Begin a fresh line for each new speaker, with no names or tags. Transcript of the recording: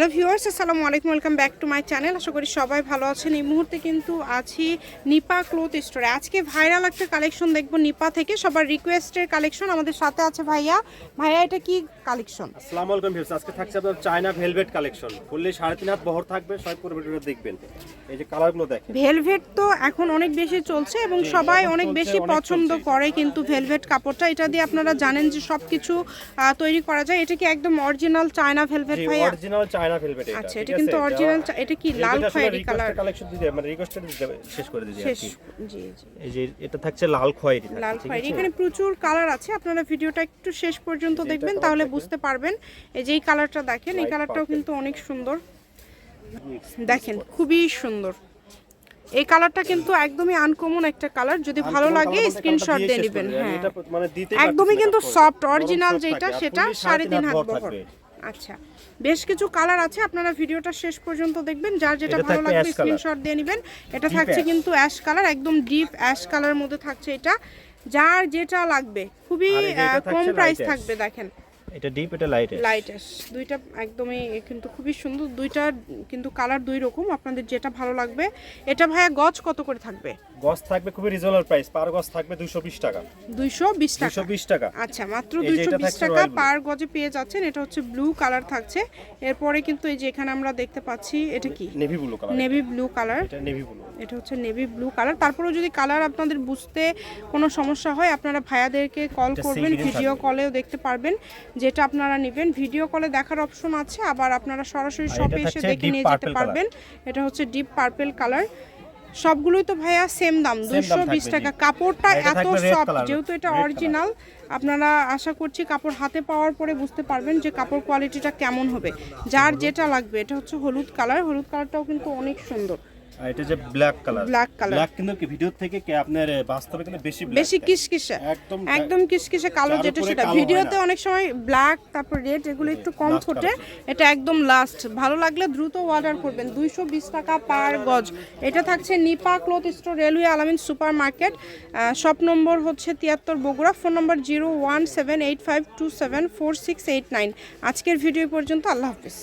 Hello viewers আসসালামু আলাইকুম welcome back to my channel আশা করি সবাই ভালো আছেন। এই মুহূর্তে কিন্তু আছি নিপা ক্লোথ স্টোরে আজকে ভাইরাল একটা কালেকশন দেখব নিপা থেকে। সবার রিকোয়েস্টের কালেকশন আমাদের সাথে আছে ভাইয়া। ভাইয়া এটা কি কালেকশন
আসসালামু আলাইকুম ভিউয়ার্স আজকে থাকছে আপনার চায়না ভেলভেট কালেকশন ফুললি সাড়ে তিন হাত বহর থাকবে সব ভিডিওটা দেখবেন। এই যে কালারগুলো দেখেন।
ভেলভেট তো এখন অনেক বেশি চলছে এবং সবাই অনেক বেশি পছন্দ করে কিন্তু ভেলভেট কাপড়টা। এটা দিয়ে আপনারা জানেন যে সব কিছু তৈরি করা যায়। এটা কি একদম অরিজিনাল চায়না ভেলভেট ভাইয়া?
অরিজিনাল চায়না ভেলভেট এটা
আচ্ছা এটা কিন্তু অরিজিনাল এটা কি লাল খয়েরি কালার
কালেকশন দিতে মানে রিকোয়েস্টেড শেষ করে দিয়েছি
শেষ জি জি।
এই যে এটা থাকছে লাল খয়েরি
লাল খয়েরি। এখানে প্রচুর কালার আছে আপনারা ভিডিওটা একটু শেষ পর্যন্ত দেখবেন তাহলে বুঝতে পারবেন। এই যে এই কালারটা দেখেন এই কালারটাও কিন্তু অনেক সুন্দর। দেখেন খুবই সুন্দর। এই কালারটা কিন্তু একদমই আনকমন একটা কালার যদি ভালো লাগে স্ক্রিনশট দিয়ে নেবেন হ্যাঁ।
মানে
একদমই কিন্তু সফট অরিজিনাল যেটা সেটা সাড়ে তিন হাত বহর। আচ্ছা বেশ কিছু কালার আছে আপনারা ভিডিওটা শেষ পর্যন্ত দেখবেন যার যেটা ভালো লাগবে। স্ক্রিনশট দিয়ে নেবেন। এটা থাকছে কিন্তু অ্যাশ কালার একদম ডিপ অ্যাশ কালারের মধ্যে থাকছে এটা। যার যেটা লাগবে খুবই কম প্রাইস থাকবে দেখেন।
এটা ডিপ এটা লাইট
লাইট অ্যাশ দুইটা একদমই কিন্তু খুবই সুন্দর। দুইটা কিন্তু কালার দুই রকম। আপনাদের যেটা ভালো লাগবে এটা ভাইয়া গজ কত করে থাকবে?
গজ থাকবে খুবই রিজনেবল প্রাইস পার গজ থাকবে 220 টাকা।
দুইশো বিশ টাকা?
220 টাকা।
আচ্ছা মাত্র
এই যে
দুইশো
এটা
বিশ
থাকছে
টাকা পার গজে পেয়ে যাচ্ছেন। এটা হচ্ছে ব্লু কালার থাকছে। এরপরে কিন্তু এই যে এখানে আমরা দেখতে পাচ্ছি এটা কি?
Navy blue colour
navy blue colour
এটা নেভি ব্লু
এটা হচ্ছে নেভি ব্লু কালার তারপরেও যদি কালার আপনাদের বুঝতে কোনো সমস্যা হয় আপনারা ভাইয়াদেরকে কল করবেন ভিডিও কলেও দেখতে পারবেন যেটা আপনারা নেবেন। ভিডিও কলে দেখার অপশন আছে আবার আপনারা সরাসরি শপে এসে দেখে নিয়ে যেতে পারবেন। এটা হচ্ছে ডিপ পার্পেল কালার সবগুলোই তো ভাইয়া সেম দাম দুশো বিশ টাকা। কাপড়টা এত সফট যেহেতু এটা অরিজিনাল আপনারা আশা করছি কাপড় হাতে পাওয়ার পরে বুঝতে পারবেন যে কাপড় কোয়ালিটিটা কেমন হবে। যার যেটা লাগবে এটা হচ্ছে হলুদ কালার হলুদ কালারটাও কিন্তু অনেক সুন্দর।
আর এটা যে black colour
Black color।
Black কিন্তু কি ভিডিও থেকে কি আপনার বাস্তবে কিন্তু বেশি
বেশি। কিসকিসে।
একদম
একদম কিসকিসে কালো যেটা সেটা। ভিডিওতে অনেক সময় ব্ল্যাক তারপর রেড এগুলো একটু কম ফোটে। এটা একদম লাস্ট ভালো লাগলে দ্রুত অর্ডার করবেন। দুইশো বিশ টাকা পার গজ। এটা থাকছে Nipa cloth store railway Alamin super market shop number হচ্ছে তিয়াত্তর Bogura. Phone number zero one seven eight five two seven four six eight nine. আজকের ভিডিও পর্যন্ত। আল্লাহ হাফিজ।